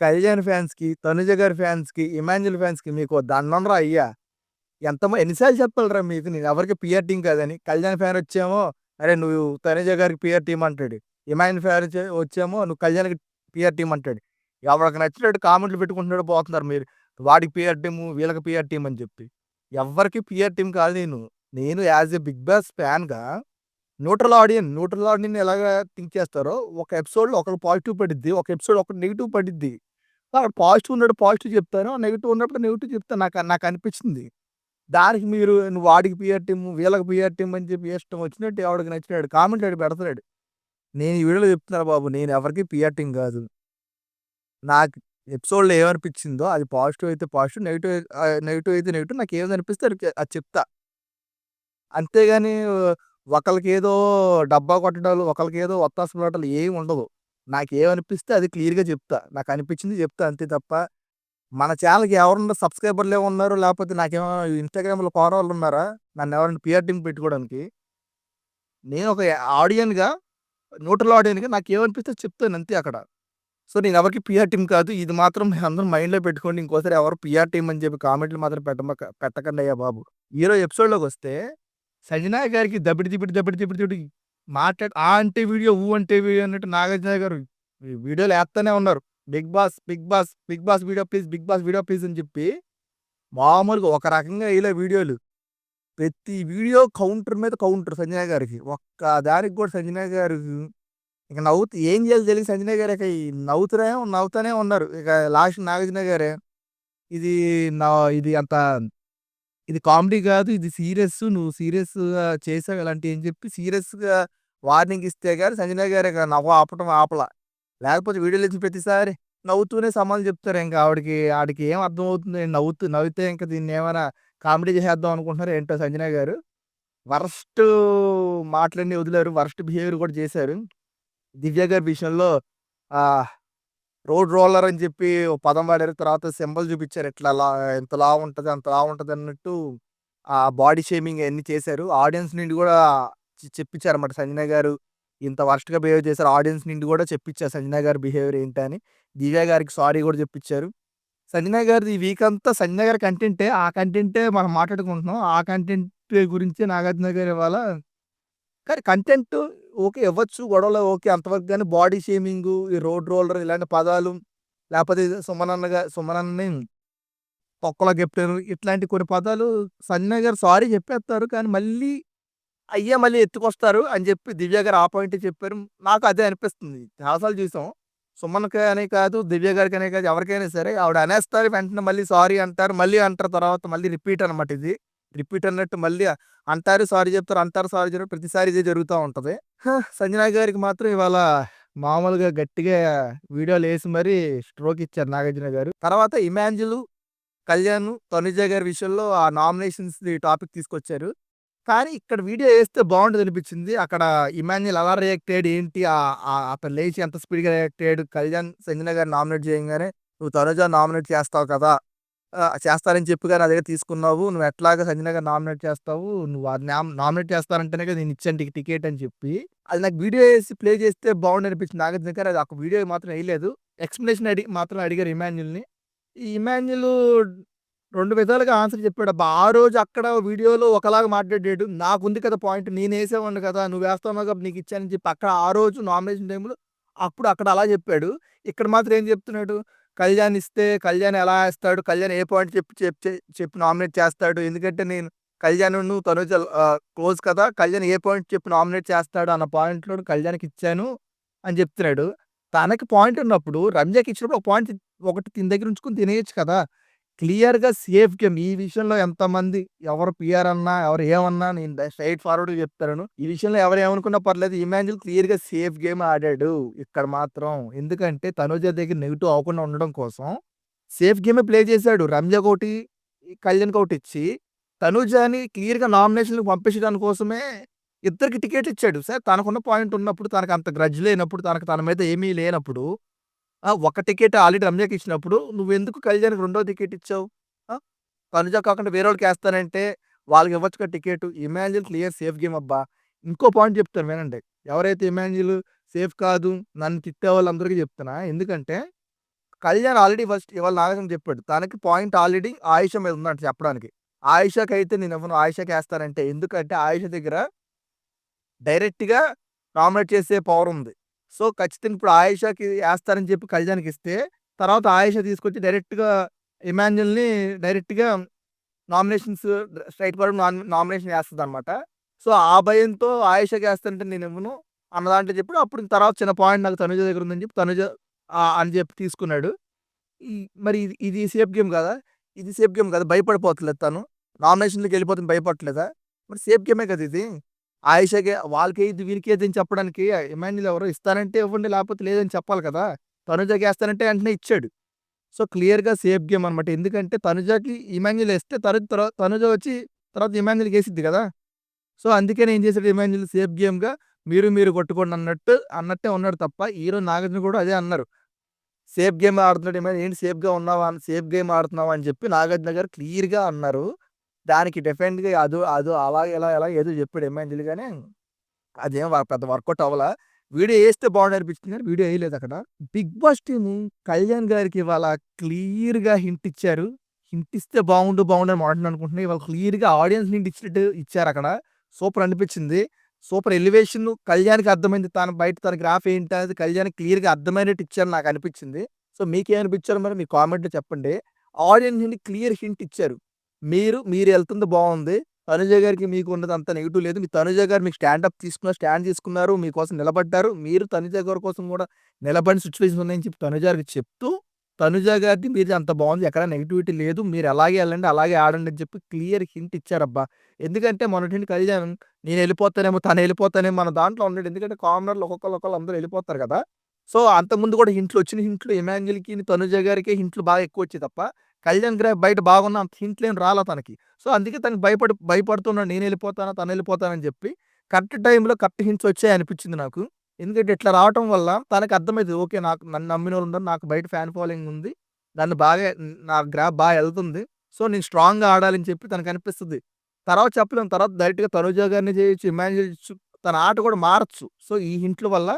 కళ్యాణ్ ఫ్యాన్స్‌కి, తనుజ గారి ఫ్యాన్స్‌కి, ఇమాన్యుల్ ఫ్యాన్స్‌కి మీకు దండంరా అయ్యా! ఎంత ఎన్నిసార్లు చెప్పాలిరా మీకు నేను ఎవరికి పిఆర్ టీం కాదని. కళ్యాణ్ ఫ్యాన్ వచ్చేమో అరే నువ్వు తనుజ గారికి పిఆర్ టీం అంటాడు. ఇమాన్యుల్ ఫ్యాన్ వచ్చామో వచ్చేమో నువ్వు కళ్యాణ్‌కి పిఆర్ టీం అంటాడు. ఎవరికి నచ్చినట్టు కామెంట్లు పెట్టుకుంటున్నాడు పోతున్నారు మీరు. వాడికి పిఆర్ టీము, వీళ్ళకి పిఆర్ టీం అని చెప్పి. ఎవ్వరికీ పిఆర్ టీం కాదు నేను. నేను యాజ్ ఎ బిగ్ బాస్ ఫ్యాన్‌గా న్యూట్రల్ ఆడియన్ న్యూట్రల్ ఆడియన్ ఎలాగ థింక్ చేస్తారో ఒక ఎపిసోడ్‌లో ఒకరు పాజిటివ్ పడిద్ది. ఒక ఎపిసోడ్ ఒకటి నెగిటివ్ పడిద్ది. అక్కడ పాజిటివ్ ఉన్నప్పుడు పాజిటివ్ చెప్తాను. నెగిటివ్ ఉన్నప్పుడు నెగిటివ్ చెప్తాను. నాకు నాకు అనిపించింది. దానికి మీరు నువ్వు వాడికి పీఆర్ టీమ్, వీళ్ళకి పీఆర్ టీమ్ అని చెప్పి ఇష్టం వచ్చినట్టు ఎవడికి నచ్చినాడు కామెంట్ ఆడు పెడతాడు. నేను ఈ వీడియోలో చెప్తున్నాను బాబు నేను ఎవరికీ పిఆర్ టీమ్ కాదు. నాకు ఎపిసోడ్‌లో ఏమనిపించిందో అది పాజిటివ్ అయితే పాజిటివ్, నెగిటివ్ నెగిటివ్ అయితే నెగిటివ్ నాకు ఏదనిపిస్తే అది అది చెప్తా. అంతేగాని ఒకరికి ఏదో డబ్బా కొట్టడాలు, ఒకళ్ళకి ఏదో వత్తాసు పలటాలు ఏమి ఉండదు. నాకేమనిపిస్తే అది క్లియర్‌గా చెప్తా. నాకు అనిపించింది చెప్తా అంతే తప్ప మన ఛానల్కి ఎవరన్నా సబ్స్క్రైబర్‌లే ఉన్నారు. లేకపోతే నాకేమో ఇన్‌స్టాగ్రామ్‌లో ఫాలోవర్లు ఉన్నారా? నన్ను ఎవరైనా పీఆర్ పెట్టుకోవడానికి. నేను ఒక ఆడియన్‌గా న్యూట్రల్ ఆడియన్‌గా నాకు ఏమనిపిస్తే చెప్తాను అంతే అక్కడ. సో నేను ఎవరికి పిఆర్ టీమ్ కాదు. ఇది మాత్రం అందరూ మైండ్‌లో పెట్టుకోండి. ఇంకోసారి ఎవరు పీఆర్ అని చెప్పి కామెంట్లు మాత్రం పెట్టమ పెట్టకండి అయ్యా బాబు. ఈరోజు ఎపిసోడ్‌లోకొస్తే సంజన గారికి దబిడి దిబిడి దబిడి దిబిడి దిబిడి మాట్లాడు ఆ అంటే వీడియో, ఊ అంటే వీడియో అన్నట్టు నాగార్జున గారు ఈ వీడియోలు వేస్తూనే ఉన్నారు. Big Boss, Big Boss, Big Boss video please, Big Boss video please అని చెప్పి మామూలుగా ఒక రకంగా ఇలా వీడియోలు. ప్రతి వీడియో కౌంటర్ మీద కౌంటర్ సంజన గారికి. ఒక్క దానికి కూడా సంజన గారు ఇక నవ్వుతూ ఏం చేయాలో తెలియదు సంజన గారు ఇక నవ్వుతూనే నవ్వుతూనే ఉన్నారు. ఇక లాస్ట్ నాగార్జున గారే ఇది నా ఇది అంత ఇది కామెడీ కాదు. ఇది సీరియస్. నువ్వు సీరియస్‌గా చేసావు ఇలాంటివి అని చెప్పి సీరియస్‌గా వార్నింగ్ ఇస్తే గాని సంజన గారు ఇక నవ్వు ఆపటం ఆపలా. లేకపోతే వీడియోలో ఇచ్చిన ప్రతిసారి నవ్వుతూనే సమాధానం చెప్తారు. ఇంక ఆవిడకి ఆడికి ఏం అర్థమవుతుంది నవ్వుతూ నవ్వితే ఇంక దీన్ని ఏమైనా కామెడీ చేసేద్దాం అనుకుంటున్నారో ఏంటో సంజన గారు. వరస్ట్ మాటలన్నీ వదిలారు. వరస్ట్ బిహేవియర్ కూడా చేశారు. దివ్య గారి విషయంలో ఆహ్, రోడ్ రోలర్ అని చెప్పి ఓ పదం వాడారు. తర్వాత సింబల్ చూపించారు. ఎట్లా లా ఎంత లావు ఉంటుంది అంత లావు ఉంటది అన్నట్టు ఆ బాడీ షేమింగ్ అన్ని చేశారు. ఆడియన్స్ నుండి కూడా చెప్పించారు అన్నమాట సంజన గారు ఇంత వరస్ట్‌గా బిహేవ్ చేశారు. ఆడియన్స్ నుండి కూడా చెప్పించారు సంజన గారు బిహేవియర్ ఏంటని. దివ్య గారికి సారీ కూడా చెప్పించారు. సంజన గారిది ఈ వీక్ అంతా సంజన గారి కంటెంటే. ఆ కంటెంటే మనం మాట్లాడుకుంటున్నాం. ఆ కంటెంట్ గురించి నాగార్జున గారు ఇవాళ కానీ కంటెంట్ ఓకే ఇవ్వచ్చు. గొడవలు ఓకే అంతవరకు కానీ బాడీ షేమింగు, ఈ రోడ్ రోలర్ ఇలాంటి పదాలు లేకపోతే సుమనన్నగా సుమనన్నని తొక్కలో కెప్టెను ఇట్లాంటి కొన్ని పదాలు సంజన గారు సారీ చెప్పేస్తారు. కానీ మళ్ళీ అయ్యే మళ్ళీ ఎత్తుకొస్తారు అని చెప్పి దివ్య గారు ఆ పాయింట్ చెప్పారు. నాకు అదే అనిపిస్తుంది. చాలా చూసాం. సుమన్‌కి అనే కాదు, దివ్య గారికనే కాదు ఎవరికైనా సరే ఆవిడ అనేస్తారు. వెంటనే మళ్ళీ సారీ అంటారు. మళ్ళీ అంటారు తర్వాత మళ్ళీ రిపీట్ అనమాట ఇది. రిపీట్ అన్నట్టు మళ్ళీ అంటారు, సారీ చెప్తారు, అంటారు, సారీ చెప్తారు. ప్రతిసారి ఇదే జరుగుతూ ఉంటుంది సంజనా సంజన గారికి మాత్రం ఇవాళ మామూలుగా గట్టిగా వీడియోలు వేసి మరీ స్ట్రోక్ ఇచ్చారు నాగార్జున గారు. తర్వాత ఇమాంజులు కళ్యాణ్, తనుజ గారి విషయంలో ఆ నామినేషన్స్‌ది టాపిక్ తీసుకొచ్చారు. కానీ ఇక్కడ వీడియో వేస్తే బాగుంటుంది అనిపించింది అక్కడ ఇమాన్యుల్ ఎలా రియాక్ట్ అయ్యాడు ఏంటి అతను లేచి ఎంత స్పీడ్‌గా రియాక్ట్ అయ్యాడు. కళ్యాణ్, సంజన గారు నామినేట్ చేయంగానే నువ్వు తనుజ నామినేట్ చేస్తావు కదా! చేస్తారని చేస్తానని చెప్పి నా దగ్గర తీసుకున్నావు. నువ్వు ఎట్లాగా సంజన నామినేట్ చేస్తావు. నువ్వు నామినేట్ చేస్తానంటేనే కదా నేను ఇచ్చాను టికెట్ అని చెప్పి అది నాకు వీడియో వేసి ప్లే చేస్తే బావుండనిపించింది నాగార్జున గారు. అది ఒక వీడియో మాత్రం వేయలేదు ఎక్స్‌ప్లనేషన్ అడిగి మాత్రం అడిగారు ఇమాన్యుల్‌ని. ఈ ఇమాన్యుల్ రెండు విధాలుగా ఆన్సర్ చెప్పాడు అబ్బా ఆ రోజు అక్కడ వీడియోలో ఒకలాగా మాట్లాడాడు. నాకుంది కదా పాయింట్ నేనేసేవాడిని కదా! నువ్వు వేస్తావు కాబట్టి నీకిచ్చానని చెప్పి అక్కడ ఆ రోజు నామినేషన్ టైంలో అప్పుడు అక్కడ అలా చెప్పాడు. ఇక్కడ మాత్రం ఏం చెప్తున్నాడు? కళ్యాణ్ ఇస్తే కళ్యాణ్ ఎలా ఏస్తాడు? కళ్యాణ్ ఏ పాయింట్ చెప్పి చెప్ చెప్పి నామినేట్ చేస్తాడు. ఎందుకంటే నేను కళ్యాణ్ తనుజ క్లోజ్ కదా! కళ్యాణ్ ఏ పాయింట్ చెప్పి నామినేట్ చేస్తాడు అన్న పాయింట్‌లో కళ్యాణ్‌కి ఇచ్చాను అని చెప్తున్నాడు. తనకి పాయింట్ ఉన్నప్పుడు రమ్యకి ఇచ్చినప్పుడు ఒక పాయింట్ ఒకటి తిన దగ్గర ఉంచుకొని తినేయొచ్చు కదా! క్లియర్‌గా సేఫ్ గేమ్. ఈ విషయంలో ఎంతమంది ఎవరు పియర్ అన్నా, ఎవరు ఏమన్నా నేను స్ట్రైట్ ఫార్వర్డ్ చెప్తాను. ఈ విషయంలో ఎవరు ఏమనుకున్నా పర్లేదు. ఇమాన్యుల్ క్లియర్‌గా సేఫ్ గేమ్ ఆడాడు. ఇక్కడ మాత్రం. ఎందుకంటే తనుజ దగ్గర నెగిటివ్ అవ్వకుండా ఉండడం కోసం సేఫ్ గేమే ప్లే చేశాడు. రమ్యకొకటి, కళ్యాణ్‌కొకటి ఇచ్చి తనుజని క్లియర్‌గా నామినేషన్కి పంపించడానికి కోసమే ఇద్దరికి టికెట్ ఇచ్చాడు. సార్ తనకున్న పాయింట్ ఉన్నప్పుడు, తనకు అంత గ్రజ్ లేనప్పుడు, తనకు తన మీద ఏమీ లేనప్పుడు ఒక టికెట్ ఆల్రెడీ రమ్యకి ఇచ్చినప్పుడు నువ్వెందుకు కళ్యాణ్‌కి రెండో టికెట్ ఇచ్చావు? ఆ! తనుజ కాకుండా వేరే వాళ్ళకి ఇవ్వచ్చుగా ticket. Emmanuel clear safe game అబ్బా! ఇంకో పాయింట్ చెప్తాను వినండి. ఎవరైతే ఇమాన్యుల్ సేఫ్ కాదు, నన్ను తిట్టే వాళ్ళందరికీ చెప్తున్నా. ఎందుకంటే కళ్యాణ్ ఆల్రెడీ ఫస్ట్ ఇవాళ నాగేశ్వరం చెప్పాడు. తనకి పాయింట్ ఆల్రెడీ ఆయుష మీద ఉందంట చెప్పడానికి. ఆయుషాకి అయితే నేను ఆయిషకైతే ఆయుషకి వేస్తానంటే ఎందుకంటే ఆయుష దగ్గర డైరెక్ట్‌గా నామినేట్ చేసే పవర్ ఉంది. సో, ఖచ్చితంగా ఇప్పుడు ఆయేషాకి వేస్తారని చెప్పి కళ్యాణ్‌కిస్తే తర్వాత ఆయేషా తీసుకొచ్చి డైరెక్ట్‌గా ఇమాన్యుల్ని డైరెక్ట్‌గా nominations straight forward non nomination అనమాట సో, ఆ భయంతో ఆయిషకేస్తానంటే నేను ఇవ్వను దాంట్లో చెప్పి అప్పుడు తర్వాత చిన్న పాయింట్ నాకు తనుజ దగ్గర ఉందని చెప్పి తనుజ అని చెప్పి తీసుకున్నాడు. మరి ఇది ఇది సేఫ్ గేమ్ కదా ఇది సేఫ్ గేమ్ కదా భయపడిపోతలేదు తను? నామినేషన్‌లోకెళ్ళిపోతుంది భయపడట్లేదా? మరి సేఫ్ గేమే కదా ఇది. ఆయిషకే ఇది వీళ్ళకేయద్దు అని చెప్పడానికి ఇమాన్యుల్ ఎవరు ఇస్తానంటే ఇవ్వండి లేకపోతే లేదని చెప్పాలి కదా! తనుజకేస్తానంటే వెంటనే ఇచ్చాడు. సో, క్లియర్‌గా సేఫ్ గేమ్ అనమాట. ఎందుకంటే తనుజకి ఇమాన్యుల్ వేస్తే తను తనుజ వచ్చి తర్వాత ఇమాన్యుల్‌కేసిద్ది కదా! సో, అందుకే నేను చేసాడు ఇమాన్యుల్ సేఫ్ గేమ్‌గా మీరు మీరు కొట్టుకోండి అన్నట్టు అన్నట్టే ఉన్నాడు తప్ప ఈరోజు నాగార్జున కూడా అదే అన్నారు. సేఫ్ గేమ్ ఆడుతున్నాడు ఏమైనా ఏంటి సేఫ్‌గా ఉన్నావా? సేఫ్ గేమ్ ఆడుతున్నావా? అని చెప్పి నాగార్జున గారు క్లియర్‌గా అన్నారు. దానికి డెఫినెట్‌గా అదో అదో అలా ఇలా ఎలా ఏదో చెప్పాడు ఇమాన్యుల్ కానీ అదేం పెద్ద వర్కౌట్ అవ్వాలా వీడియో వేస్తే బాగుండు అనిపించింది కానీ వీడియో ఏయలేదక్కడ. బిగ్ బాస్ టీము కళ్యాణ్ గారికి ఇవాళ క్లియర్‌గా హింట్ ఇచ్చారు. హింట్ ఇస్తే బాగుండు బాగుండు అని మాట్లాడు అనుకుంటున్నా. ఇవాళ క్లియర్‌గా ఆడియన్స్ హింట్ ఇచ్చినట్టు ఇచ్చారక్కడ. సూపర్ అనిపించింది. సూపర్ ఎలివేషన్ కళ్యాణ్‌కి అర్థమైంది. తన బయట తన గ్రాఫ్ ఏంటి అనేది కళ్యాణ్ క్లియర్‌గా అర్థమైనట్టు ఇచ్చారు నాకు అనిపించింది. సో, మీకేమనిపించారో మరి మీ కామెంట్‌లో చెప్పండి. ఆడియన్స్ హింట్ క్లియర్ హింట్ ఇచ్చారు. మీరు మీరు వెళ్తుంది బాగుంది తనుజ గారికి మీకు ఉన్నది అంత నెగిటివ్ లేదు. మీ తనుజ గారు మీకు స్టాండ్ అప్ తీసుకున్నారు. స్టాండ్ తీసుకున్నారు. మీకోసం నిలబడ్డారు. మీరు తనుజ గారి కోసం కూడా నిలబడిన సిచ్యువేషన్ ఉన్నాయని చెప్పి తనుజ గారికి చెప్తూ తనుజ గారిది మీరు అంత బాగుంది ఎక్కడ నెగటివిటీ లేదు. మీరు అలాగే వెళ్ళండి అలాగే ఆడండి అని చెప్పి క్లియర్ హింట్ ఇచ్చారబ్బా! ఎందుకంటే మొన్నటి కళ్యాణ్ తను వెళ్ళిపోతానేమో మన దాంట్లో ఉన్నాడు. ఎందుకంటే కామనర్‌లు ఒక్కొక్కళ్ళు ఒకళ్ళు అందరూ వెళ్ళిపోతారు కదా! సో, అంతకుముందు కూడా హింట్లు వచ్చిన హింట్లు ఇమాన్యుల్‌కి, తనుజ గారికి హింట్లు బాగా ఎక్కువ వచ్చాయి తప్ప కళ్యాణ్ గ్రాఫ్ బయట బాగున్న అంత హింట్లేం రాలా తనకి. సో, అందుకే తనకి భయపడి భయపడుతున్నాడు. నేను నేనెళ్ళిపోతానా? తను వెళ్ళిపోతానని చెప్పి కరెక్ట్ టైంలో కరెక్ట్ హింట్స్ వచ్చాయి అనిపించింది నాకు. ఎందుకంటే ఇట్లా రావటం వల్ల తనకు అర్థమైంది ఓకే. నాకు నన్ను నమ్మినోళ్ళు ఉన్నారు. నాకు బయట ఫ్యాన్ ఫాలోయింగ్ ఉంది. దాన్ని బాగా నా గ్రాఫ్ బాగా వెళ్తుంది సో, నేను స్ట్రాంగ్‌గా ఆడాలని చెప్పి తనకు అనిపిస్తుంది తర్వాత చెప్పలేము తర్వాత డైరెక్ట్‌గా తనుజ గారిని చేయొచ్చు. ఇమాజిన్ చేయొచ్చు. తన ఆట కూడా మారొచ్చు. సో, ఈ హింట్ల వల్ల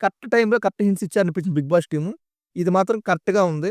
కరెక్ట్ టైంలో కరెక్ట్ హింట్స్ ఇచ్చారనిపించింది బిగ్ బాస్ టీము. ఇది మాత్రం కరెక్ట్‌గా ఉంది.